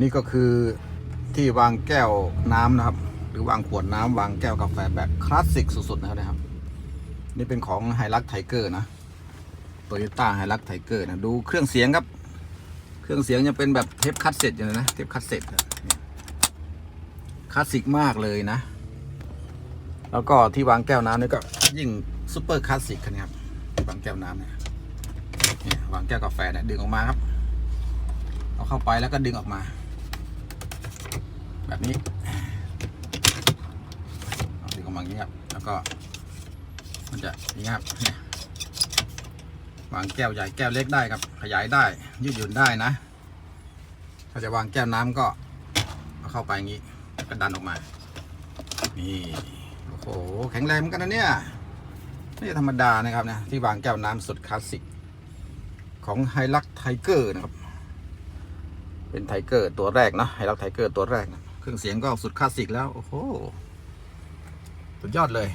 นี่ก็คือที่วางแก้วน้ำนะครับ หรือวางขวดน้ำวางแก้วกาแฟแบบคลาสสิกสุดๆนะครับ นี่เป็นของไฮรักไทเกอร์นะโตโยต้าไฮรักไทเกอร์นะดูเครื่องเสียงครับ เครื่องเสียงยังเป็นแบบเทปคัสเซ็ตอยู่เลยนะเทปคัสเซ็ตคลาสสิกมากเลยนะ แล้วก็ที่วางแก้วน้ำนี่ก็ยิ่งซูเปอร์คลาสสิกคันนี้ครับที่วางแก้วน้ำเนี่ยวางแก้วกาแฟเนี่ยดึงออกมาครับ เอาเข้าไปแล้วก็ดึงออกมา แบบนี้เอาดึงออกมาอย่างนี้ครับ แล้วก็ มันจะนี่ครับเนี่ยวางแก้วใหญ่แก้วเล็กได้ครับ ขยายได้ ยืดหยุ่นได้นะ ถ้าจะวางแก้วน้ำก็เข้าไปอย่างนี้ก็ดันออกมา นี่โอ้โหแข็งแรงเหมือนกันนะเนี่ยไม่ธรรมดานะครับนะที่วางแก้วน้ำสุดคลาสสิกของไฮลักไทเกอร์นะครับ เป็นไทเกอร์ตัวแรกนะไฮลักไทเกอร์ตัวแรกนะ เครื่องเสียงก็สุดคลาสสิกแล้ว โอ้โห สุดยอดเลย